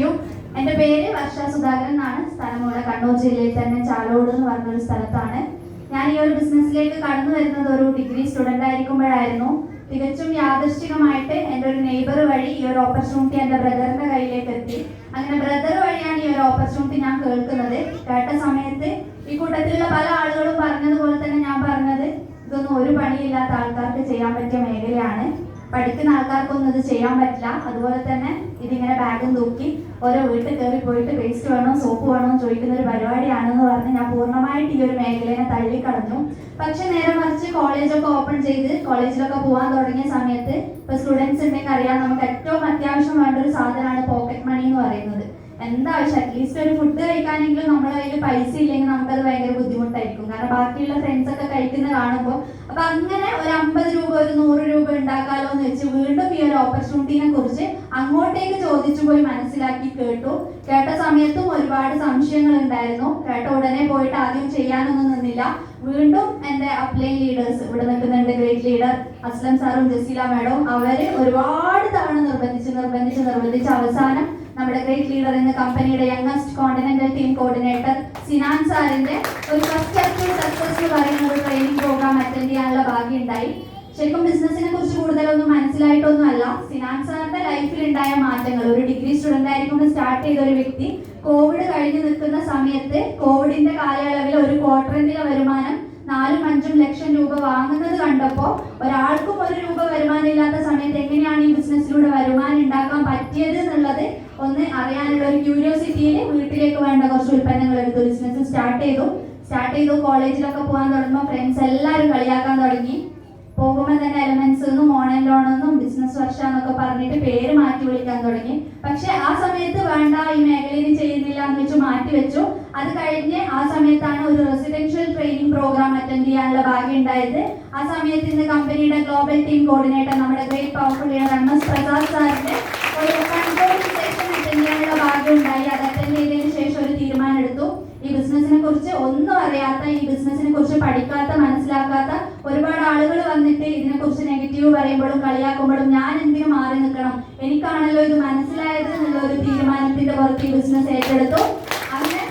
U. എന്റെ പേര് വർഷ സുധാകരൻ എന്നാണ്. സ്ഥലം ഇവിടെ കണ്ണൂർ ജില്ലയിൽ തന്നെ ചാലോട് എന്ന് പറഞ്ഞൊരു സ്ഥലത്താണ്. ഞാൻ ഈ ഒരു ബിസിനസ്സിലേക്ക് കടന്നു വരുന്നത് ഒരു ഡിഗ്രി സ്റ്റുഡന്റ് ആയിരിക്കുമ്പോഴായിരുന്നു. തികച്ചും യാദൃശ്ചികമായിട്ട് എന്റെ ഒരു നെയ്ബർ വഴി ഈ ഒരു ഓപ്പർച്യൂണിറ്റി എന്റെ ബ്രദറിന്റെ കയ്യിലേക്ക് എത്തി. അങ്ങനെ ബ്രദർ വഴിയാണ് ഈ ഒരു ഓപ്പർച്യൂണിറ്റി ഞാൻ കേൾക്കുന്നത്. കേട്ട സമയത്ത് ഈ കൂട്ടത്തിലുള്ള പല ആളുകളും പറഞ്ഞതുപോലെ തന്നെ ഞാൻ പറഞ്ഞത് ഇതൊന്നും ഒരു പണിയില്ലാത്ത ആൾക്കാർക്ക് ചെയ്യാൻ പറ്റിയ മേഖലയാണ്. പഠിക്കുന്ന ആൾക്കാർക്കൊന്നും ഇത് ചെയ്യാൻ പറ്റില്ല. അതുപോലെ തന്നെ ഇതിങ്ങനെ ബാഗും തൂക്കി ഓരോ വീട്ടിൽ കയറി പോയിട്ട് വേസ്റ്റ് വേണോ സോപ്പ് വേണോ ചോദിക്കുന്ന ഒരു പരിപാടിയാണെന്ന് പറഞ്ഞ് ഞാൻ പൂർണമായിട്ട് ഈ ഒരു മേഖലയെ തള്ളിക്കളഞ്ഞു. പക്ഷെ നേരെ മറിച്ച് കോളേജൊക്കെ ഓപ്പൺ ചെയ്ത് കോളേജിലൊക്കെ പോകാൻ തുടങ്ങിയ സമയത്ത് ഇപ്പൊ സ്റ്റുഡൻസ് ഉണ്ടെങ്കിൽ അറിയാം നമുക്ക് ഏറ്റവും അത്യാവശ്യം വേണ്ട ഒരു സാധനമാണ് പോക്കറ്റ് മണി എന്ന് പറയുന്നത്. എന്താവശ്യം? അറ്റ്ലീസ്റ്റ് ഒരു ഫുഡ് കഴിക്കാനെങ്കിലും നമ്മുടെ കയ്യിൽ പൈസ ഇല്ലെങ്കിൽ നമുക്കത് ഭയങ്കര ബുദ്ധിമുട്ടായിരിക്കും. കാരണം ബാക്കിയുള്ള ഫ്രണ്ട്സ് ഒക്കെ കഴിക്കുന്ന കാണുമ്പോൾ അപ്പൊ അങ്ങനെ ഒരു അമ്പത് രൂപ ഒരു നൂറ് രൂപ ഉണ്ടാക്കാലോ എന്ന് വെച്ച് വീണ്ടും ഈ ഒരു ഓപ്പർച്യൂണിറ്റിനെ കുറിച്ച് അങ്ങോട്ടേക്ക് ചോദിച്ചു പോയി മനസ്സിലാക്കി കേട്ടു. കേട്ട സമയത്തും ഒരുപാട് സംശയങ്ങൾ ഉണ്ടായിരുന്നു. കേട്ട ഉടനെ പോയിട്ട് ആദ്യം ചെയ്യാനൊന്നും നിന്നില്ല. വീണ്ടും എന്റെ അപ്ലൈ ലീഡേഴ്സ് ഇവിടെ നിൽക്കുന്നുണ്ട് ഗ്രേറ്റ് ലീഡർ അസ്ലം സാറും ജസീല മാഡവും അവർ ഒരുപാട് തവണ നിർബന്ധിച്ച് നിർബന്ധിച്ച് നിർബന്ധിച്ച് അവസാനം നമ്മുടെ ഗ്രേറ്റ് ലീഡർ എന്ന കമ്പനിയുടെ youngest continental team coordinator Sinan സാറിന്റെ ഒരു ഫസ്റ്റ് സക്സസ് എന്ന് പറയുന്ന ഒരു ട്രെയിനിങ് പ്രോഗ്രാം അറ്റൻഡ് ഉണ്ടായി. ശരിക്കും ബിസിനസിനെ കുറിച്ച് കൂടുതലൊന്നും മനസ്സിലായിട്ടൊന്നും അല്ല. സിനാൻ സാറിന്റെ ലൈഫിൽ ഉണ്ടായ മാറ്റങ്ങൾ. ഒരു ഡിഗ്രി സ്റ്റുഡന്റ് ആയിരിക്കുമ്പോൾ സ്റ്റാർട്ട് ചെയ്ത ഒരു വ്യക്തി കോവിഡ് കഴിഞ്ഞു നിൽക്കുന്ന സമയത്ത് കോവിഡിന്റെ കാലയളവിൽ ഒരു ക്വാർട്ടറിന്റെ വരുമാനം നാലും അഞ്ചും ലക്ഷം രൂപ വാങ്ങുന്നത് കണ്ടപ്പോൾ ഒരാൾക്കും ഒരു രൂപ വരുമാനം ഇല്ലാത്ത സമയത്ത് എങ്ങനെയാണ് ഈ ബിസിനസ്സിലൂടെ വരുമാനം ഉണ്ടാക്കാൻ പറ്റിയത് എന്നുള്ളത് ഒന്ന് അറിയാനുള്ള ഒരു ക്യൂരിയോസിറ്റിയിൽ വീട്ടിലേക്ക് വേണ്ട കുറച്ച് ഉൽപ്പന്നങ്ങൾ എടുത്തു ബിസിനസ് സ്റ്റാർട്ട് ചെയ്തു. സ്റ്റാർട്ട് ചെയ്തു. കോളേജിലൊക്കെ പോകാൻ തുടങ്ങുമ്പോൾ ഫ്രണ്ട്സ് എല്ലാവരും കളിയാക്കാൻ തുടങ്ങി. പോകുമ്പോൾ തന്നെ എലമെന്റ്സ് എന്നും ഓൺലൈൻ ലോൺ എന്നും ബിസിനസ് വർഷ എന്നൊക്കെ പറഞ്ഞിട്ട് പേര് മാറ്റി വിളിക്കാൻ തുടങ്ങി. പക്ഷെ ആ സമയത്ത് വേണ്ട ഈ മേഖലയിൽ ചെയ്യുന്നില്ല എന്ന് വെച്ച് മാറ്റി വെച്ചു. അത് കഴിഞ്ഞ് ആ സമയത്താണ് ഒരു റെസിഡൻഷ്യൽ ട്രെയിനിങ് പ്രോഗ്രാം അറ്റൻഡ് ചെയ്യാനുള്ള ഭാഗ്യം ഉണ്ടായത്. ആ സമയത്ത് ഇന്ന് കമ്പനിയുടെ ഗ്ലോബൽ ടീം കോർഡിനേറ്റർ നമ്മുടെ ഗ്രേറ്റ് പവർഫുൾ എസ് പ്രസാദ് സാറിന്റെ ഒരു കൺട്രോൾ സെഷൻ അറ്റൻഡ് ചെയ്യാനുള്ള ഭാഗ്യം ഉണ്ടായി. അത് അറ്റൻഡ് ചെയ്തതിനു ശേഷം ഒരു തീരുമാനം എടുത്തു ഈ ബിസിനസിനെ കുറിച്ച് ഒന്നും അറിയാത്ത ഈ ബിസിനസിനെ കുറിച്ച് പഠിക്കാത്ത മനസ്സിലാക്കാത്ത ഒരുപാട് ആളുകൾ വന്നിട്ട് ഇതിനെ കുറിച്ച് നെഗറ്റീവ് പറയുമ്പോഴും കളിയാക്കുമ്പോഴും ഞാൻ എന്തിനു മാറി നിൽക്കണം? എനിക്കാണല്ലോ ഇത് മനസ്സിലായത് എന്നുള്ള ഒരു തീരുമാനത്തിന്റെ പുറത്ത് ഈ ബിസിനസ് ഏറ്റെടുത്തു. അങ്ങനെ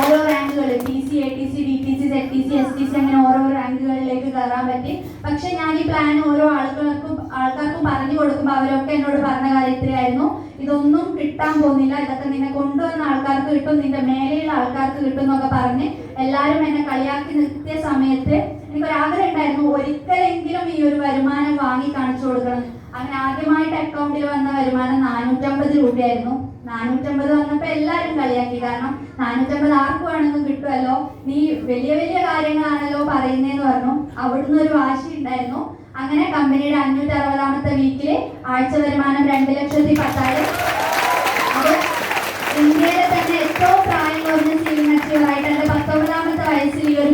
ഓരോ റാങ്കുകൾ T C A T C D T C set T C S T C അങ്ങനെ ഓരോ റാങ്കുകളിലേക്ക് കയറാൻ പറ്റി. പക്ഷെ ഞാൻ ഈ പ്ലാൻ ഓരോ ആൾക്കാർക്കും ആൾക്കാർക്കും പറഞ്ഞു കൊടുക്കുമ്പോൾ അവരൊക്കെ എന്നോട് പറഞ്ഞ കാര്യത്തിലായിരുന്നു ഇതൊന്നും കിട്ടാൻ പോകുന്നില്ല. ഇതൊക്കെ നിന്നെ കൊണ്ടുവന്ന ആൾക്കാർക്ക് കിട്ടും നിന്റെ മേലെയുള്ള ആൾക്കാർക്ക് കിട്ടും എന്നൊക്കെ പറഞ്ഞ് എല്ലാവരും എന്നെ കളിയാക്കി നിർത്തിയ സമയത്ത് എനിക്കൊരാഗ്രഹം ഉണ്ടായിരുന്നു. ഒരിക്കലെങ്കിലും ഈ ഒരു വരുമാനം കൊടുക്കണം. അങ്ങനെ ആദ്യമായിട്ട് അക്കൗണ്ടിൽ വന്ന വരുമാനം നാനൂറ്റമ്പത് രൂപയായിരുന്നു. നാനൂറ്റമ്പത് വന്നപ്പോ എല്ലാരും കളിയാക്കി. കാരണം നാനൂറ്റമ്പത് ആർക്ക് വേണമെന്നും കിട്ടുമല്ലോ നീ വലിയ വലിയ കാര്യങ്ങളാണല്ലോ പറയുന്നതെന്ന് പറഞ്ഞു. അവിടുന്ന് ഒരു വാശി ഉണ്ടായിരുന്നു. അങ്ങനെ കമ്പനിയുടെ അഞ്ഞൂറ്റി അറുപതാമത്തെ വീക്കിൽ ആഴ്ച വരുമാനം രണ്ട് ലക്ഷത്തി പത്തായിരം അത് ഇന്ത്യയിലെ തന്നെ ഏറ്റവും പ്രായം കുറഞ്ഞ സീലിംഗ് അച്ചീവർ ആയിട്ട് എന്റെ പത്തൊമ്പതാമത്തെ വയസ്സിൽ ഈ ഒരു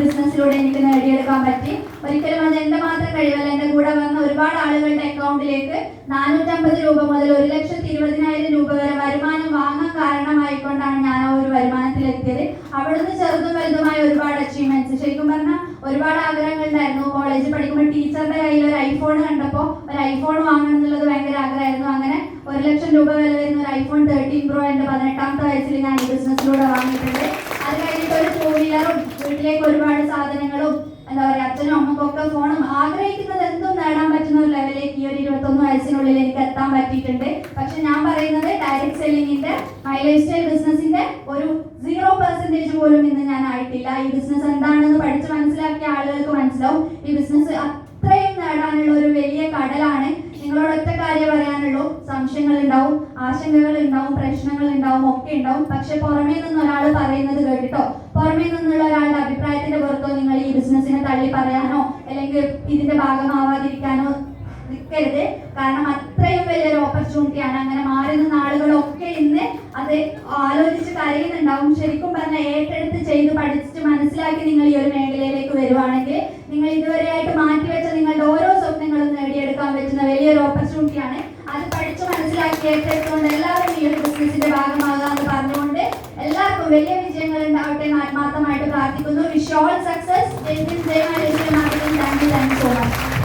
എനിക്ക് നേടിയെടുക്കാൻ പറ്റി. ഒരിക്കലും അത് എന്റെ മാത്രം കഴിവല്ല. എന്റെ കൂടെ വന്ന ഒരുപാട് ആളുകളുടെ അക്കൗണ്ടിലേക്ക് നാനൂറ്റമ്പത് രൂപ മുതൽ ഒരു ലക്ഷത്തി ഇരുപതിനായിരം രൂപ വരെ വരുമാനം വാങ്ങാൻ കാരണമായിക്കൊണ്ടാണ് ഞാൻ ആ ഒരു വരുമാനത്തിലെത്തിയത്. അവിടുന്ന് ചെറുതും വലുതുമായ ഒരുപാട് അച്ചീവ്മെന്റ്സ് ശരിക്കും പറഞ്ഞാൽ ഒരുപാട് ആഗ്രഹങ്ങൾ ഉണ്ടായിരുന്നു. കോളേജിൽ പഠിക്കുമ്പോൾ ടീച്ചറുടെ കയ്യിൽ ഒരു ഐഫോൺ കണ്ടപ്പോൾ ഒരു ഐഫോൺ വാങ്ങണം എന്നുള്ളത് ഭയങ്കര ആഗ്രഹമായിരുന്നു. അങ്ങനെ ഒരു ലക്ഷം രൂപ വില വരുന്ന ഒരു ഐഫോൺ തേർട്ടീൻ പ്രോ എന്റെ പതിനെട്ടാമത്തെ വയസ്സിൽ ഞാൻ ഈ ബിസിനസ്സിലൂടെ വാങ്ങിയിട്ടുണ്ട്. അത് കഴിഞ്ഞിട്ട് ഒരു വീട്ടിലേക്ക് ഒരുപാട് സാധനങ്ങളും എന്താ പറയുക അച്ഛനും അമ്മക്കൊക്കെ ഫോണും ആഗ്രഹിക്കുന്നത് എന്തും നേടാൻ പറ്റുന്ന ഒരു ലെവലിലേക്ക് ഈ ഒരു ഇരുപത്തൊന്ന് വയസ്സിനുള്ളിൽ എനിക്ക് എത്താൻ പറ്റിയിട്ടുണ്ട്. പക്ഷെ ഞാൻ പറയുന്നത് ഡയറക്ട് സെല്ലിങ്ങിന്റെ മൈ ലൈഫ് സ്റ്റൈൽ ബിസിനസിന്റെ ഒരു സീറോ പെർസെന്റേജ് പോലും ഇന്ന് ഞാൻ ആയിട്ടില്ല. ഈ ബിസിനസ് എന്താണെന്ന് പഠിച്ച് മനസ്സിലാക്കിയ ആളുകൾക്ക് മനസ്സിലാവും. ഈ ബിസിനസ് അത്രയും നേടാനുള്ള ഒരു വലിയ കടലാണ്. നിങ്ങളോട് കാര്യം പറയാനുള്ളൂ. സംശയങ്ങൾ ഉണ്ടാവും ആശങ്കകൾ ഉണ്ടാവും പ്രശ്നങ്ങൾ ഉണ്ടാവും ഒക്കെ ഉണ്ടാവും. പക്ഷെ പുറമേ നിന്ന് ഒരാൾ പറയുന്നത് കേട്ടിട്ടോ പുറമേ നിന്നുള്ള ഒരാളുടെ അഭിപ്രായത്തിന്റെ പുറത്തോ നിങ്ങൾ ഈ ബിസിനസ്സിനെ തള്ളി പറയാനോ അല്ലെങ്കിൽ ഇതിന്റെ ഭാഗമാവാതിരിക്കാനോ നിൽക്കരുത് കാരണം അത്രയും വലിയൊരു ഓപ്പർച്യൂണിറ്റിയാണ് അങ്ങനെ മാറുന്ന ആളുകളൊക്കെ ഇന്ന് അത് ആലോചിച്ച് കരയുന്നുണ്ടാവും. ശരിക്കും പറഞ്ഞാൽ ഏറ്റെടുത്ത് ചെയ്ത് പഠിച്ചിട്ട് മനസ്സിലാക്കി നിങ്ങൾ ഈ ഒരു മേഖലയിലേക്ക് വരുവാണെങ്കിൽ നിങ്ങൾ ഇതുവരെയായിട്ട് മാറ്റിവെച്ച നിങ്ങളുടെ ഓരോ സ്വപ്നങ്ങളും നേടിയെടുക്കാൻ പറ്റുന്ന വലിയൊരു ഓപ്പർച്യൂണിറ്റിയാണ് അത് പഠിച്ച് മനസ്സിലാക്കി ഏറ്റെടുത്തുകൊണ്ട് എല്ലാവരും ഈ ഒരു ബിസിനസിന്റെ ഭാഗമാകാമെന്ന് പറഞ്ഞുകൊണ്ട് എല്ലാവർക്കും വലിയ വിജയങ്ങൾ എന്ന് ആത്മാർത്ഥമായിട്ട് പ്രാർത്ഥിക്കുന്നു. Wish all success thank you thank so much